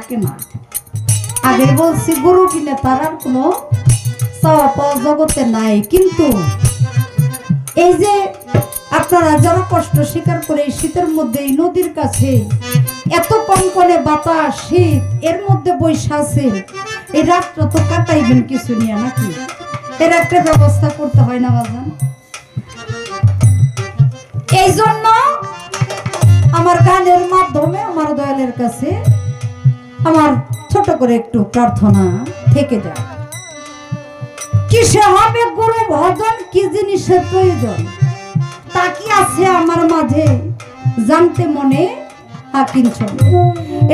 থাকে না। আগে বলছি, গুরু কিনে তার কোনো জগতে নাই। কিন্তু এই যে আপনারা যারা কষ্ট স্বীকার করে শীতের মধ্যে এই নদীর কাছে এত কনকনে বাতাস, শীত, এর মধ্যে বৈশা আছে, এই রাতটা তো কাটাইবেন কিছু নিয়ে নাকি? এর একটা ব্যবস্থা করতে হয় না, বাজান? এই জন্য আমার গানের মাধ্যমে, আমার দয়ালের কাছে আমার ছোট করে একটু প্রার্থনা থেকে যায়। কিসে হবে গুরু ভজন? কি জিনিসের প্রয়োজন? তা কি আছে আমার মাঝে, জানতে মনে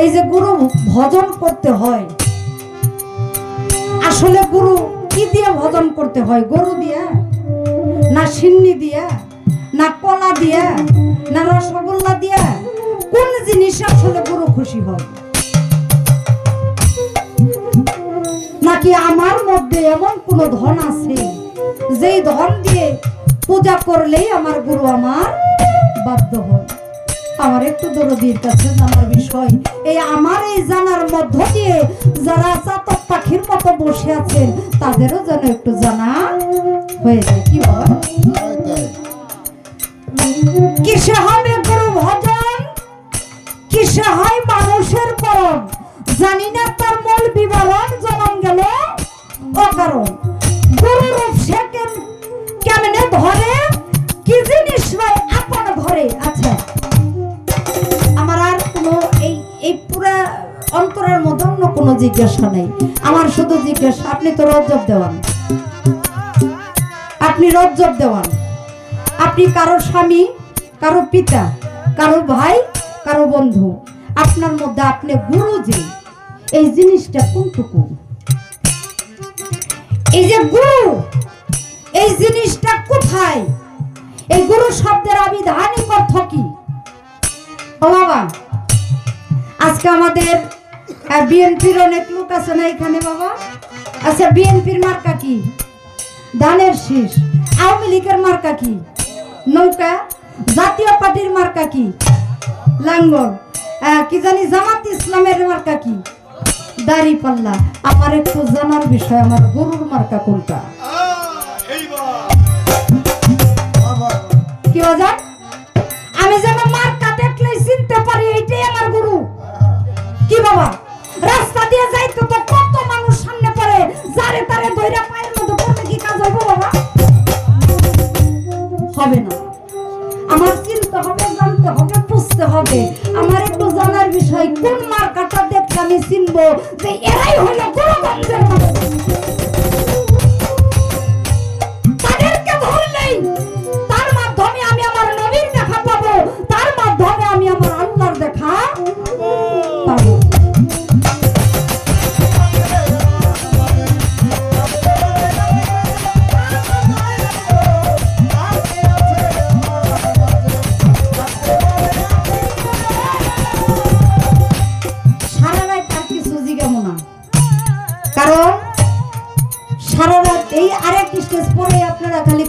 এই যে গুরু ভজন করতে হয়, আসলে গুরু কি দিয়ে ভজন করতে হয়? গরু দিয়া? না সিন্নি দিয়া? না কলা দিয়া? না রসগোল্লা দিয়া? কোন জিনিস আসলে গুরু খুশি হয়? নাকি আমার মধ্যে এমন কোন ধন আছে? যেই ধন দিয়ে পূজা করলেই আমার গুরু আমার বাধ্য হয় আমার একটু দরদির কাছে জানার বিষয়, এই আমার এই জানার মধ্য দিয়ে যারা চাতক পাখির মতো বসে আছেন, তাদেরও যেন একটু জানা হয়ে যায়। কি বল? কিসে হবে গুরু ভজন? কিসে হয় মানুষের পরম? জানি না অকারণ গুরু রূপ সে কেমনে ধরে কি জিনিস আপন ধরে আচ্ছা আমার আর কোনো এই এই পুরা অন্তরের মধ্যে অন্য কোনো জিজ্ঞাসা নেই। আমার শুধু জিজ্ঞাসা, আপনি তো রজ্জব দেওয়ান। আপনি রজ্জব দেওয়ান। আপনি কারও স্বামী, কারও পিতা, কারও ভাই, কারও বন্ধু। আপনার মধ্যে আপনি গুরু যে, এই জিনিসটা কোনটুকু? এই যে গুরু, এই জিনিসটা কোথায়? এই গুরু শব্দের আবিধানিক অর্থ কি? ও বাবা, আজকে আমাদের বিএনপির অনেক লোক আছে না এখানে বাবা? আচ্ছা বিএনপির মার্কা কি? ধানের শীষ। আওয়ামী লীগের মার্কা কি? নৌকা। জাতীয় পার্টির মার্কা কি? লাঙ্গল। কি জানি জামাত ইসলামের মার্কা কি? দাড়ি পাল্লা। আমার একটু জানার বিষয়, আমার গরুর মার্কা কোনটা? আমি যেন মার্কা দেখলেই চিনতে পারি, এইটাই আমার গুরু। কি বাবা? রাস্তা দিয়ে তো কত মানুষ সামনে পড়ে, যারে তারে দইরা পায়ের মধ্যে পড়লে কি কাজ হইব বাবা? হবে না। আমার চিনতে হবে, জানতে হবে, বুঝতে হবে। আমার একটু জানার বিষয়, কোন মার্কাটা দেখলে আমি চিনবো যে এরাই হলো গুরুগঞ্জের মানুষ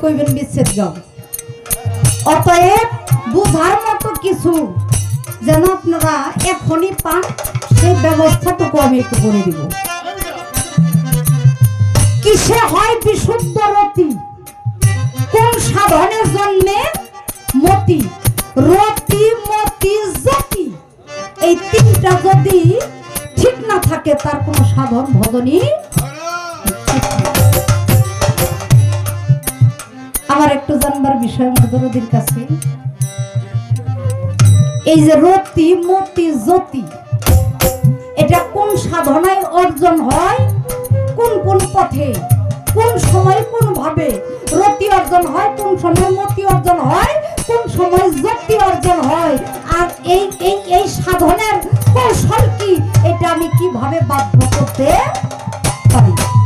কইবেন বিচ্ছেদ গাও। অতএব বুঝার মতো কিছু যেন আপনারা এখনই পান, সেই ব্যবস্থাটুকু আমি একটু করে দিব। কিসে হয় বিশুদ্ধ রতি? কোন সাধনের জন্মে মতি? রতি, মতি, জতি? এই তিনটা যদি ঠিক না থাকে, তার কোনো সাধন ভজনই আমার একটু জানবার বিষয় মধুরদির কাছে। এই যে রতি, মতি, জ্যোতি, এটা কোন সাধনায় অর্জন হয়? কোন কোন পথে? কোন সময় কোন ভাবে রতি অর্জন হয়? কোন সময় মতি অর্জন হয়? কোন সময় জ্যোতি অর্জন হয়? আর এই এই এই সাধনের কৌশল কি? এটা আমি কীভাবে বাধ্য করতে পারি?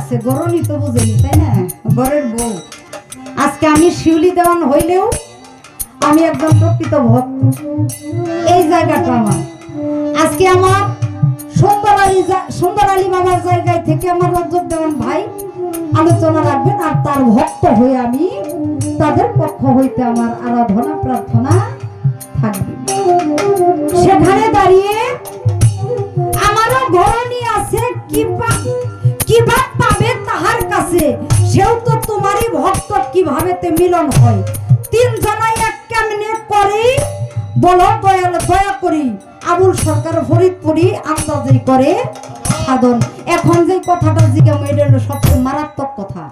আছে, গরনি তো বুঝেনি, তাই না? ঘরের বউ। আজকে আমি শিউলি দেওয়ান হইলেও আমি একদম প্রকৃত ভক্ত। এই জায়গাটা আমার। আজকে আমার সুন্দর আলী সুন্দর আলী বাবার জায়গায় থেকে আমার রঞ্জক দেওয়ান ভাই আলোচনা রাখবেন আর তার ভক্ত হয়ে আমি তাদের পক্ষ হইতে আমার আরাধনা, প্রার্থনা থাকবে। সেখানে দাঁড়িয়ে আমারও ঘরণী আছে, কিবা কিবা কাছে সেও তো তোমারই ভক্ত কীভাবে মিলন হয়? তিন জনাই এক কেমনে করে? বলো, দয়াল, দয়া করি। আবুল সরকার ফরিদপুরি আন্দাজি করে সাধন। এখন যে কথাটা জিজ্ঞাসা এটা হলো সবচেয়ে মারাত্মক কথা।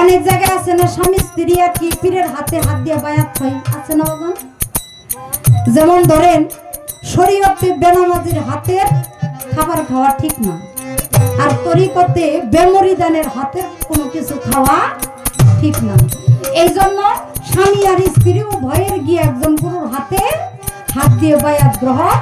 অনেক জায়গায় আছে না, স্বামী স্ত্রী আর কি পীরের হাতে হাত দিয়ে বায়াত হয়। আছে না যেমন ধরেন, শরীয়তে বেনামাজির হাতের খাবার খাওয়া ঠিক না। আর তরিকতে বেমরিদানের হাতের কোনো কিছু খাওয়া ঠিক না। এই জন্য স্বামী আর স্ত্রী উভয়ের গিয়ে একজন গুরুর হাতে হাত দিয়ে বায়াত গ্রহণ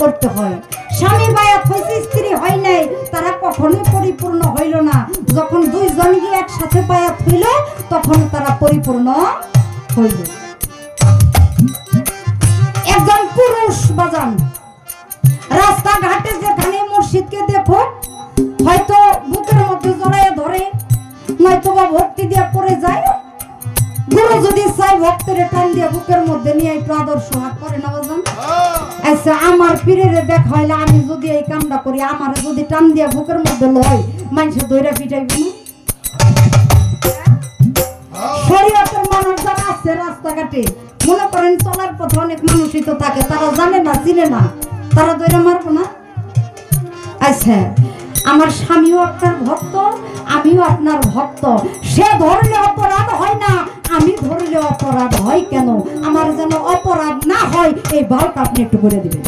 করতে হয়। স্বামী বায়াত হয়েছে, স্ত্রী হয় নাই, তারা কখনোই পরিপূর্ণ হইল না। যখন দুইজন গিয়ে একসাথে বায়াত হইল, তখন তারা পরিপূর্ণ হইল। একজন পুরুষ বাজান, রাস্তাঘাটে যেখানে মসজিদকে দেখো, হয়তো বুকের মধ্যে জড়াইয়া ধরে, নয়তো বা ভক্তি দিয়ে পড়ে যায়। গুরু যদি চাই ভক্তের টান দিয়ে বুকের মধ্যে নিয়ে একটু আদর্শ হাত করে আচ্ছা আমার পীরের হইলে আমি যদি এই কামটা করি, আমার যদি টান দিয়ে বুকের মধ্যে লয়, মানুষে পিটাইব না? শরীয়তের মানুষ যারা আছে রাস্তাঘাটে, মনে করেন চলার পথে অনেক মানুষই তো থাকে, তারা জানে না, চিনে না, তারা দইরা মারবো না? আচ্ছা আমার স্বামীও আপনার ভক্ত, আমিও আপনার ভক্ত। সে ধরলে অপরাধ হয় না, আমি ধরলে অপরাধ হয় কেন? আমার যেন অপরাধ না হয়, এই বালটা আপনি একটু করে দিবেন।